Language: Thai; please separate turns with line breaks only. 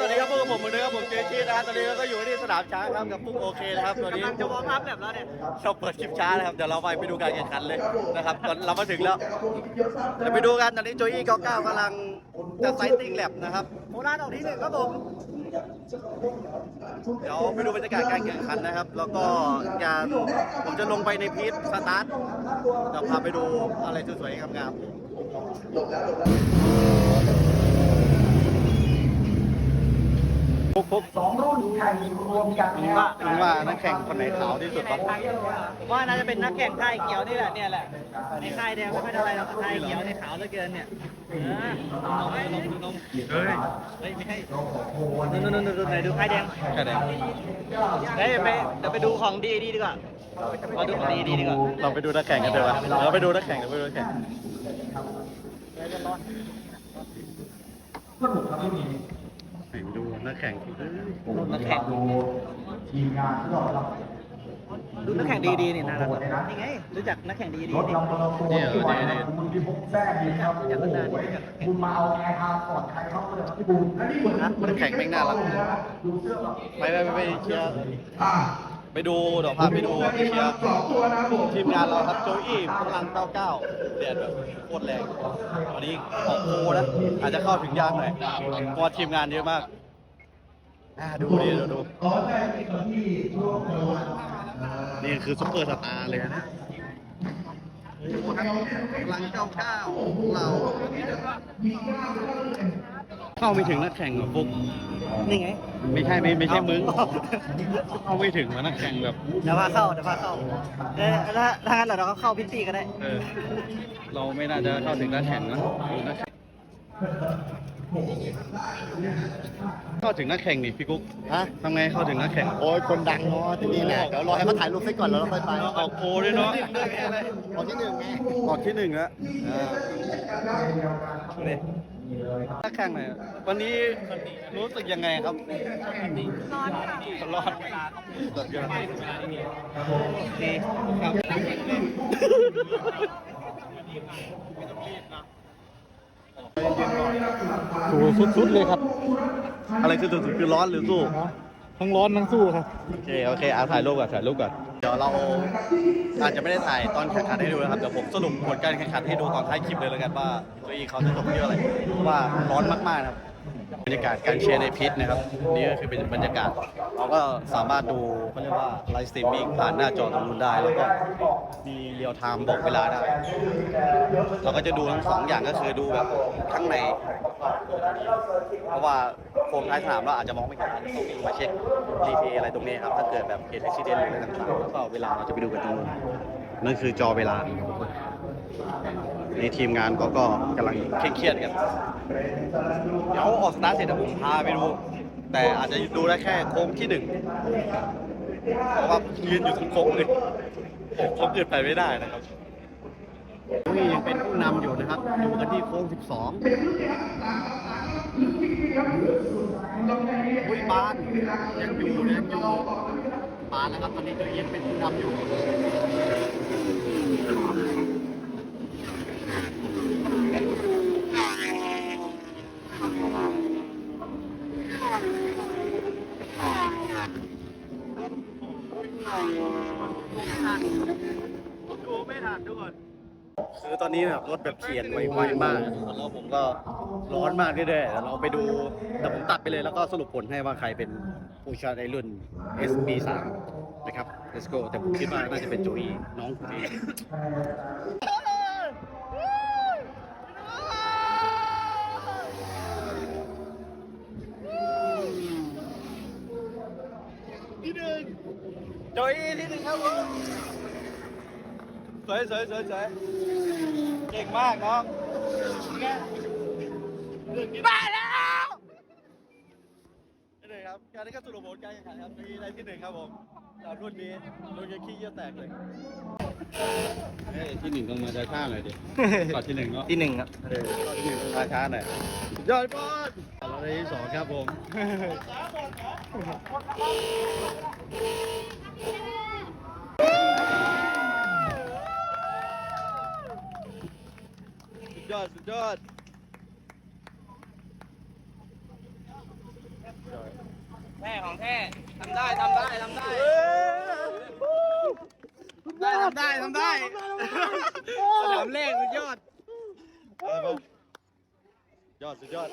สวัสดีครับพวกบผมเหมือนเดิมครับผมเจชีนะครับตอนนี้เราก็อยู่ที่สนามช้างครับกับปุ๊กโอเคนะครับตอนนี้
กำลังจะวอร์มอัพแบบแล้วเนี่ย
เราเปิดคลิปช้านะครับเดี๋ยวเราไปไปดูการแข่งขันเลยนะครับตอนเรามาถึงแล้วเดี๋ยวไปดูกันตอนนี้โจอี้ก้ากำลังจะไซติ้งแลบนะครับ
โคราชออกที่หนึ่งครับผม
เดี๋ยวไปดูบรรยากาศการแข่งขันนะครับ แล้วก็การผมจะลงไปในพีทสตาร์ทเดี๋ยวพาไปดูอะไรสวยๆงามๆ ปุ๊บปุ๊บ
สองรุ่นแข่งรวมกัน
มึงว่ามึงว่านักแข่งคนไหนขาวที่สุดวะ
ผมว่าน่าจะเป็นนักแข่งค่ายเขียวนี่แหละเนี่ยแหละในค่ายแดงไม่ค่อยเท่าไรหรอกค่ายเขียวในขาวเหลือเกินเนี่ยเออเฮ้ย
เฮ้ย
เฮ้ยไม่ให้นู่นนู่นนู่นไหนดูค่ายแดง
แค่ไหน
เฮ้ยไปเดี๋ยวไปดูของดีดีดีกว่าเราดูของดีดีดีกว่า
เราไปดูนักแข่งกันเถอะวะเราไปดูนักแข่งเดี๋ยวไปดูนักแข่ง
สนุกครับที่ นี่
ไปดูนักแข่ง
นักแข่ง
ดูทีมงานที่เรารับ
ดูนักแข่งดีดีนี่น่ารักนี่ไงรู้จักนักแข่งดีดี
รถ
นี่
ลำเบอร์ตัวที่วันคุณที่พกแท้ดีครับโอ้โหคุณมาเอาแอร์ไทม์ก่อนใครเข้าเลยครับพี่บูมอันนี้เหมือน
นักแข่งแม่งน่ารัก
ดูเสื้อแบบ
ไปไปไปไปเชียร์
อ่า
ไปดูเดี๋ยวพาไปดูเชียร์
สองตัวนะผม
ทีมงานเราครับโจอี้พลัง99เดือดแบบโคตรแรงวันนี้ของโคนะอาจจะเข้าถึงยากหน่อยเพราะว่าทีมงานเยอะมากอ่าดูดิดูดู
อ๋อใช่ที่ที่ช่วงโควิด
นี่คือซุปเปอร์สตาร์เลยนะพลัง99ของเรา เข้าไม่ถึงนักแข่งเหรอฟุก
นี่ไง
ไม่ใช่ไม่ไม่ใช่มึงเข้าไม่ถึงวะนักแข่งแบบ
เดี๋ยวพาเข้าเดี๋ยวพาเข้าเออถ้าถ้างั้นเราก็เข้าพิตตี้ก็ได้
เออเราไม่น่าจะเข้าถึงนักแข่งนะดูนักแข่งเข้าถึงนักแข่งนี่พี่กุ๊ก
ฮะ
ทำไงเข้าถึงนักแข่ง
โอ้ยคนดังเนาะที่นี่แหละเดี๋ยวรอให้เขาถ่ายรูปเสร็จก่อนแล้วเราค่อยไป
ออกโพด้วยเนาะ
ออกที่หนึ่งไง
ออกที่หนึ่งแล้ว อ่านี่นักแข่งหน่อยวันนี้รู้สึกยังไงครับ ร้อนร้อนสุดยอดโอเคครับโอ้สุดๆเลยครับ อะไรคือสุดๆคือร้อนหรือสู้
ทั้งร้อนทั้งสู้ครับ
โอเค โอเคเอาถ่ายรูปก่อนถ่ายรูปก่อน เดี๋ยวเราอาจจะไม่ได้ถ่ายตอนแข่งขันให้ดูนะครับ เดี๋ยวผมสรุปผลการแข่งขันให้ดูตอนท้ายคลิปเลยแล้วกันว่าตัวอีเขาจะจบที่อะไรเพราะว่าร้อนมากๆนะครับ บรรยากาศการเชียร์ในพิษนะครับ นี่ก็คือเป็นบรรยากาศ เราก็สามารถดูเขาเรียกว่าไลฟ์สตรีมมิ่งผ่านหน้าจอตรงนู้นได้ แล้วก็มีเรียลไทม์บอกเวลาได้ เราก็จะดูทั้งสองอย่างก็คือดูแบบข้างใน เพราะว่าโคมท้ายสนามเราอาจจะมองไม่เห็นอาจจะต้องวิ่งมาเช็ครีเพย์อะไรตรงนี้ครับ ถ้าเกิดแบบเกิดอุบิเหตุหรืออะไรต่างๆแล้วก็เวลาเราจะไปดูกันตรงนู้นนั่นคือจอเวลา ในทีมงานเขาก็กำลังเครียดๆกันเดี๋ยวออกสตาร์ทเสร็จเดี๋ยวผมพาไปดู แต่อาจจะดูได้แค่โค้งที่หนึ่งเพราะว่ายืนอยู่ทุกโค้งเลยโค้งอื่นไปไม่ได้นะครับนี่ยังเป็นผู้นำอยู่นะครับ อยู่กันที่โค้ง 12อุ้ยบานยังอยู่ยังอยู่บานนะครับตอนนี้ตัวเองเป็นผู้นำอยู่ ดูไม่ทันทุกคนคือตอนนี้แบบรถแบบเขียนไวๆมากแล้วผมก็ร้อนมากเรื่อยๆเดี๋ยวเราไปดูแต่ผมตัดไปเลยแล้วก็สรุปผลให้ว่าใครเป็นผู้ชนะในรุ่น SB3 นะครับ let's go แต่ผมคิดว่าน่าจะเป็นโจอีน้องผมเองที่หนึ่ง โจอี้ที่หนึ่งครับผมสวยสวยสวยสวยเก่งมากน้องบ้าแล้วที่หนึ่งครับการนี้ก็สรุปผลการแข่งขันครับโจอี้ได้ที่หนึ่งครับผมจากรุ่นนี้รุ่นยังขี้เยี่ยแตกเลยเฮ้ยที่หนึ่งต้องมาช้าๆหน่อยดิก่อนที่หนึ่งเนาะ
ที่หนึ่งครับ
เออที่หนึ่งต้องช้าหน่อยยอดบอลเราได้ที่สองครับผม ยอด สุดยอดแท่ของแท้ทำได้ทำได้ทำได้ได้ทำได้ทำได้สนามเลขสุดยอด
ยอด สุดยอด